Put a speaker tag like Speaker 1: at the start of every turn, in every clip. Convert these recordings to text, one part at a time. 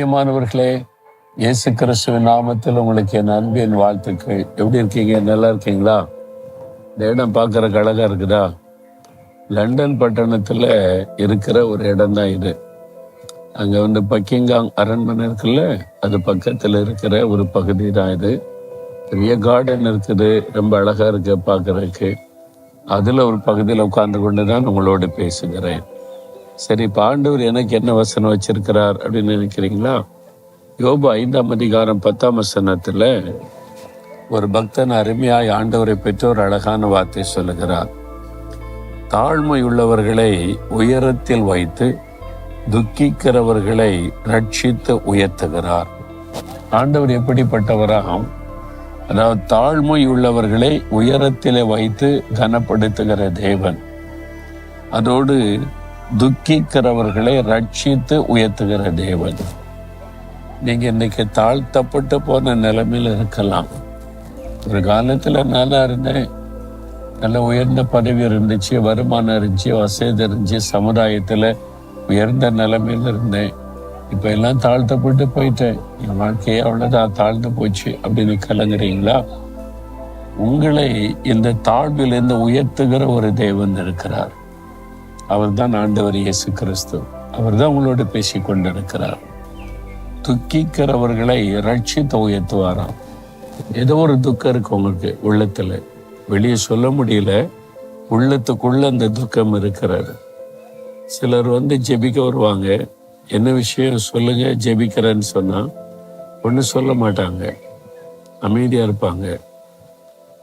Speaker 1: பிரியமானவர்களே இயேசு கிறிஸ்துவின் நாமத்தில் உங்களுக்கு என் அன்பின் வாழ்த்துக்கள். எப்படி இருக்கீங்க? நல்லா இருக்கீங்களா? இந்த இடம் பார்க்கறக்கு அழகா இருக்குதா? லண்டன் பட்டணத்தில் இருக்கிற ஒரு இடம் தான் இது. அங்கே வந்து பக்கிங்காங் அரண்மனை இருக்குல்ல அது பக்கத்தில் இருக்கிற ஒரு பகுதி தான் இது. பெரிய கார்டன் இருக்குது ரொம்ப அழகா இருக்கு பார்க்கறதுக்கு. அதில் ஒரு பகுதியில் உட்கார்ந்து கொண்டு தான் உங்களோடு பேசுகிறேன். சரி பாண்டவர் ஆண்டவர் எனக்கு என்ன வசனம் வச்சிருக்கிறார் அப்படின்னு நினைக்கிறீங்களா? யோபு ஐந்தாம் அதிகாரம் பத்தாம் வசனத்தில் ஒரு பக்தன் அருமையாய் ஆண்டவரை பெற்ற ஒரு அழகான வார்த்தை சொல்லுகிறார். தாழ்மை உள்ளவர்களை உயரத்தில் வைத்து துக்கிக்கிறவர்களை ரட்சித்து உயர்த்துகிறார். ஆண்டவர் எப்படிப்பட்டவராகும் அதாவது தாழ்மை உள்ளவர்களை உயரத்திலே வைத்து கனப்படுத்துகிற தேவன். அதோடு துக்கிக்கிறவர்களை ரட்சித்து உயர்த்துகிற தேவன். நீங்க இன்னைக்கு தாழ்த்தப்பட்டு போன நிலைமையில இருக்கலாம். ஒரு காலத்துல நல்லா இருந்தேன். நல்ல உயர்ந்த பதவி இருந்துச்சு வருமானம் இருந்துச்சு வசதி இருந்துச்சு சமுதாயத்துல உயர்ந்த நிலைமையில இருந்தேன். இப்ப எல்லாம் தாழ்த்தப்பட்டு போயிட்டேன். என் வாழ்க்கையே அவ்வளவுதான் தாழ்ந்து போச்சு. அப்படின்னு கலங்குறீங்களா? உங்களை இந்த தாழ்விலிருந்து உயர்த்துகிற ஒரு தெய்வம் இருக்கிறார். அவர்தான் ஆண்டவர் இயேசு கிறிஸ்து. அவர்தான் உங்களோடு பேசி கொண்டிருக்கிறார் துக்கிக்கிறவர்களை ரட்சித்து உயர்த்துவாராம். ஏதோ ஒரு துக்கம் இருக்கு உங்களுக்கு உள்ளத்துல. வெளியே சொல்ல முடியல. உள்ளத்துக்குள்ள அந்த துக்கம் இருக்கிறது. சிலர் வந்து ஜெபிக்க வருவாங்க. என்ன விஷயம்? சொல்லுங்க ஜெபிக்கிறேன்னு சொன்னால் ஒன்றும் சொல்ல மாட்டாங்க. அமைதியாக இருப்பாங்க.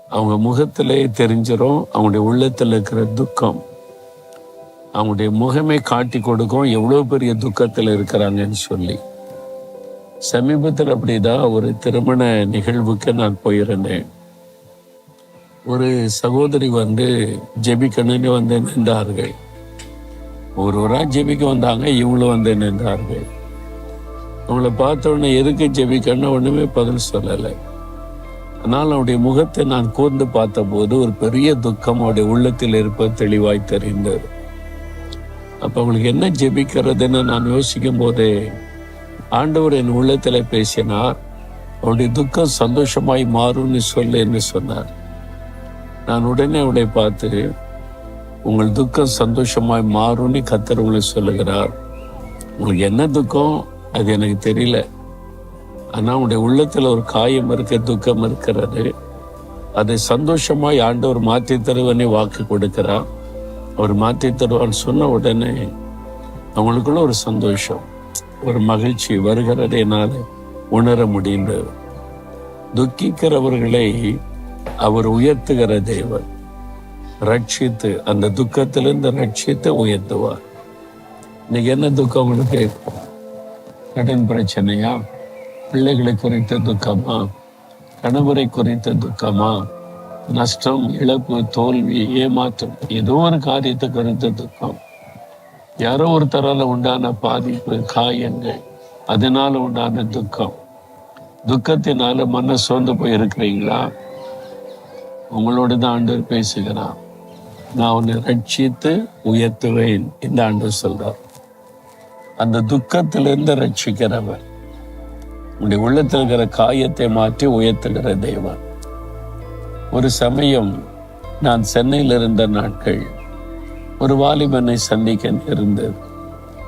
Speaker 1: அவங்க முகத்திலே தெரிஞ்சிரும். அவங்களுடைய உள்ளத்தில் இருக்கிற துக்கம். அவங்களுடைய முகமே காட்டி கொடுக்கும். எவ்வளவு பெரிய துக்கத்தில் இருக்கிறாங்கன்னு சொல்லி. சமீபத்தில் அப்படிதான் ஒரு திருமண நிகழ்வுக்கு நான் போயிருந்தேன். ஒரு சகோதரி வந்து ஜெபிக்கணும்னு வந்து நின்றார்கள். ஒருவரா ஜெபிக்க வந்தாங்க இவங்களும் வந்து நின்றார்கள். அவங்கள பார்த்த உடனே எதுக்கு ஜெபிக்கணும் ஒண்ணுமே பதில் சொல்லலை. ஆனால் அவருடைய முகத்தை நான் கூர்ந்து பார்த்தபோது ஒரு பெரிய துக்கம் அவருடைய உள்ளத்தில் இருப்பது தெளிவாய் தெரிந்தது. அப்போ அவங்களுக்கு என்ன ஜெபிக்கிறதுன்னு நான் யோசிக்கும் போதே ஆண்டவர் என் உள்ளத்தில் பேசினார் அவருடைய துக்கம் சந்தோஷமாய் மாறும்னு சொல்லு என்று சொன்னார். நான் உடனே அவளை பார்த்து உங்கள் துக்கம் சந்தோஷமாய் மாறும்னு கத்தர் உங்களை சொல்லுகிறார். உங்களுக்கு என்ன துக்கம்? அது எனக்கு தெரியல. ஆனால் உங்களுடைய உள்ளத்தில் ஒரு காயம் இருக்க துக்கம் இருக்கிறது. அதை சந்தோஷமாய் ஆண்டவர் மாற்றி தருவனே வாக்கு கொடுக்கிறார். அவர் மாற்றி தருவார் சொன்ன உடனே அவங்களுக்குள்ள ஒரு சந்தோஷம் ஒரு மகிழ்ச்சி வருகிறதை என்னால் உணர முடிந்தது துக்கிக்கிறவர்களை அவர் உயர்த்துகிற தேவர் ரட்சித்து அந்த துக்கத்திலிருந்து ரட்சித்து உயர்த்துவார். இன்னைக்கு என்ன துக்கம் உங்களுக்கு? கடன் பிரச்சனையா? பிள்ளைகளை குறித்த துக்கமா? கணவரை குறித்த துக்கமா? நஷ்டம் இழப்பு தோல்வி ஏமாற்றம் ஏதோ ஒரு காரியத்தை கருத்து துக்கம் யாரோ ஒருத்தரால உண்டான பாதிப்பு காயங்கள் அதனால உண்டான துக்கம். துக்கத்தினால மன சோர்ந்து போய் இருக்கிறீங்களா உங்களோட தான் ஆண்டு பேசுகிறான் நான் உன்னை ரட்சித்து உயர்த்துவேன் இந்த ஆண்டு சொல்றார். அந்த துக்கத்திலிருந்து ரட்சிக்கிறவர். உங்களுடைய உள்ளத்தில் இருக்கிற காயத்தை மாற்றி உயர்த்துகிற தெய்வம் ஒரு சமயம் நான் சென்னையில் இருந்த நாட்கள் ஒரு வாலிபனை சந்திக்க இருந்தது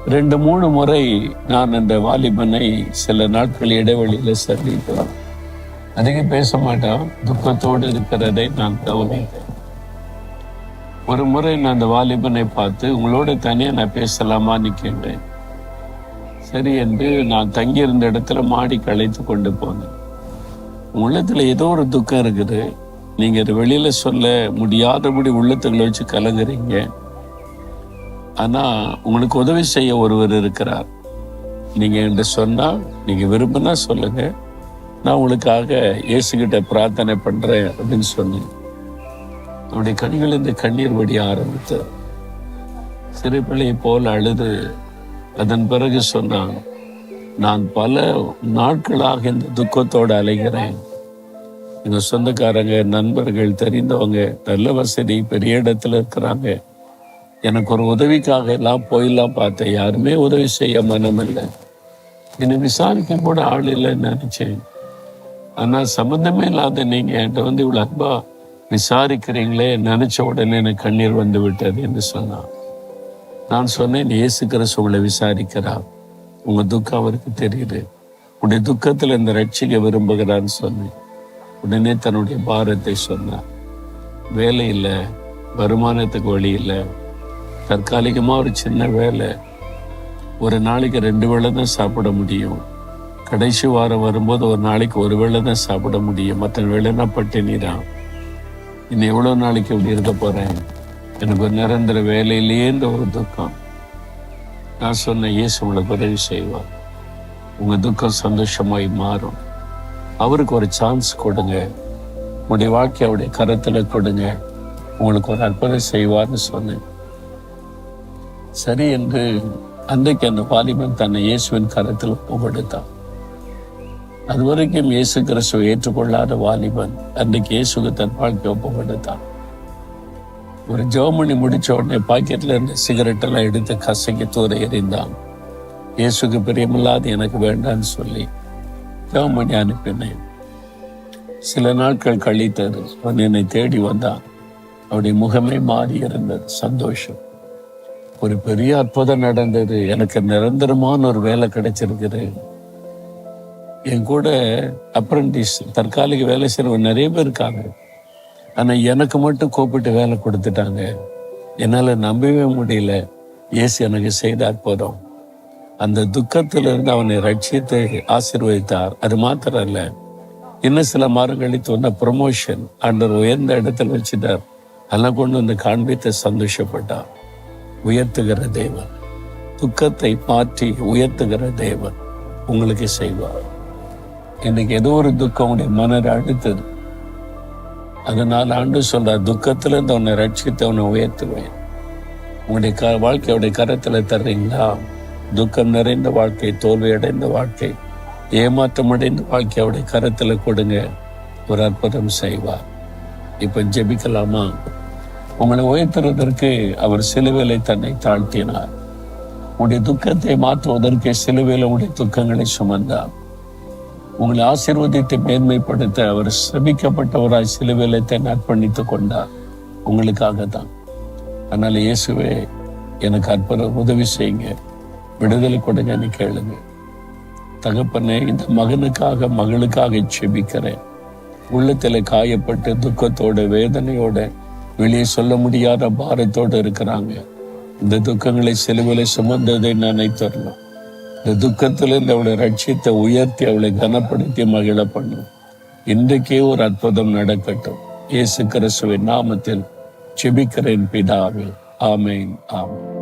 Speaker 1: ரெண்டு மூணு முறை நான் அந்த வாலிபனை சில நாட்கள் இடைவெளியில சந்தித்தேன். அதிகம் பேச மாட்டான் துக்கத்தோடு இருக்கிறதை நான் கவனித்தேன். ஒரு முறை நான் அந்த வாலிபனை பார்த்து உங்களோட தனியா நான் பேசலாமான்னு கேட்டேன். சரி என்று நான் தங்கியிருந்த இடத்துல மாடி களைத்து கொண்டு போனேன். உள்ளத்துல ஏதோ ஒரு துக்கம் இருக்குது. நீங்க அதை வெளியில சொல்ல முடியாதபடி உள்ளத்துக்களை வச்சு கலங்குறீங்க. ஆனா உங்களுக்கு உதவி செய்ய ஒருவர் இருக்கிறார். நீங்க என்று சொன்னா நீங்க விரும்பினா சொல்லுங்க. நான் உங்களுக்காக இயேசுகிட்ட பிரார்த்தனை பண்றேன் அப்படின்னு சொன்னேன். அவருடைய கண்கள் இந்த கண்ணீர் வடிய ஆரம்பித்தார் சிறு பிள்ளையை போல் அழுது அதன் பிறகு சொன்னான் நான் பல நாட்களாக இந்த துக்கத்தோடு அலைகிறேன். எங்க சொந்தக்காரங்க நண்பர்கள் தெரிந்தவங்க நல்ல வசதி பெரிய இடத்துல இருக்கிறாங்க. எனக்கு ஒரு உதவிக்காக எல்லாம் போயெல்லாம் பார்த்தேன். யாருமே உதவி செய்ய மனம் இல்லை. என்னை விசாரிக்க கூட ஆள் இல்லைன்னு நினைச்சேன். ஆனால் சம்மந்தமே இல்லாத நீங்க என்கிட்ட வந்து இவ்வளோ அன்பா விசாரிக்கிறீங்களே நினைச்ச உடனே எனக்கு கண்ணீர் வந்து விட்டது என்று சொன்னான். நான் சொன்னேன் இயேசு கிறிஸ்து உங்களை விசாரிக்கிறார். உங்க துக்கம் அவருக்கு தெரியுது. உடைய துக்கத்தில் இந்த ரட்சிக்க விரும்புகிறான்னு சொன்னேன். உடனே தன்னுடைய பாரத்தை சொன்னார். வேலை இல்லை வருமானத்துக்கு வழி இல்லை தற்காலிகமாக ஒரு சின்ன வேலை ஒரு நாளைக்கு ரெண்டு வேளை தான் சாப்பிட முடியும். கடைசி வாரம் வரும்போது ஒரு நாளைக்கு ஒரு வேளை தான் சாப்பிட முடியும். மற்ற வேலைன்னா பட்டினி தான். இன்னும் எவ்வளோ நாளைக்கு இப்படி இருக்க போகிறேன் எனக்கு ஒரு நிரந்தர வேலையிலேன்ற ஒரு துக்கம். நான் சொன்ன இயேசு உங்களை உதவி செய்வார். உங்கள் துக்கம் சந்தோஷமாய் மாறும். அவருக்கு ஒரு சான்ஸ் கொடுங்க. உங்களுடைய வாழ்க்கை அவருடைய கரத்துல கொடுங்க. உங்களுக்கு ஒரு அற்புதம் செய்வார்னு சொன்னேன். சரி என்று அன்றைக்கு அந்த வாலிபன் தன்னை இயேசுவின் கரத்தில் ஒப்படைத்தான் அது வரைக்கும் இயேசு கிறிஸ்துவை ஏற்றுக்கொள்ளாத வாலிபன் அன்றைக்கு இயேசுக்கு தன் வாழ்க்கை ஒப்புக்கொடுத்தான் ஒரு ஜோமணி முடிச்ச உடனே பாக்கெட்ல இருந்த சிகரெட் எல்லாம் எடுத்து கசங்கி தூர எறிந்தான். இயேசுக்கு பிரியமில்லாது எனக்கு வேண்டான்னு சொல்லி பண்ணி அனுப்பினேன். சில நாட்கள் கழித்தது அவன் என்னை தேடி வந்தான். அவருடைய முகமே மாறி இருந்தது சந்தோஷம். ஒரு பெரிய அற்புதம் நடந்தது. எனக்கு நிரந்தரமான ஒரு வேலை கிடைச்சிருக்குது. என் கூட அப்ரண்டிஸ் தற்காலிக வேலை செய்கிறவங்க நிறைய பேர் இருக்காங்க. ஆனால் எனக்கு மட்டும் கூப்பிட்டு வேலை கொடுத்துட்டாங்க. என்னால் நம்பவே முடியல. இயேசு எனக்கு செய்த அற்புதம். அந்த துக்கத்திலிருந்து அவனை ரட்சித்து ஆசிர்வதித்தார். அது மாத்திரம் அல்ல இன்னும் சில மாதம் கழித்து வந்த ப்ரொமோஷன் அண்டர் உயர்ந்த இடத்துல வச்சுட்டார். அதெல்லாம் கொண்டு வந்து காண்பித்து சந்தோஷப்பட்டார். உயர்த்துகிற தேவன் துக்கத்தை மாற்றி உயர்த்துகிற தேவன் உங்களுக்கு செய்வார். இன்னைக்கு ஏதோ ஒரு துக்கம் உடைய மனதை அழுத்தது. அதனால ஆண்டு சொல்றார் துக்கத்துல இருந்து உன்னை ரட்சித்து உன்னை உயர்த்துவேன். உங்களுடைய க வாழ்க்கையுடைய கரத்துல தர்றீங்களா? துக்கம் நிறைந்த வாழ்க்கை தோல்வி அடைந்த வாழ்க்கை ஏமாற்றம் அடைந்த வாழ்க்கை அவருடைய கரத்தில் கொடுங்க. ஒரு அற்புதம் செய்வார். இப்ப ஜெபிக்கலாமா? உங்களை உயர்த்துறதற்கு அவர் சிலுவையிலே தன்னை தாழ்த்தினார். உங்களுடைய துக்கத்தை மாற்றுவதற்கு சிலுவையில் உங்களுடைய துக்கங்களை சுமந்தார். உங்களை ஆசீர்வதித்து மேன்மைப்படுத்த அவர் சபிக்கப்பட்டவராய் சிலுவையில தன்னை அர்ப்பணித்துக் கொண்டார். உங்களுக்காக தான் அதனால இயேசுவே எனக்கு அற்புதம் உதவி செய்யுங்க. விடுதலை கொடுங்கன்னு கேளுங்க. தகப்பனே இந்த மகனுக்காக மகளுக்காக செபிக்கிறேன் உள்ளத்துல காயப்பட்டு துக்கத்தோட வேதனையோட வெளியே சொல்ல முடியாத பாரத்தோடு இருக்கிறாங்க. இந்த துக்கங்களை செலுவில் சுமந்ததை நினைத்தரலாம். இந்த துக்கத்திலிருந்து அவளை ரட்சித்த உயர்த்தி அவளை கனப்படுத்தி மகிழ பண்ணும். இன்றைக்கே ஒரு அற்புதம் நடக்கட்டும். இயேசு கிறிஸ்துவின் நாமத்தில் செபிக்கிறேன் பிதாவே. ஆமேன் ஆமேன்.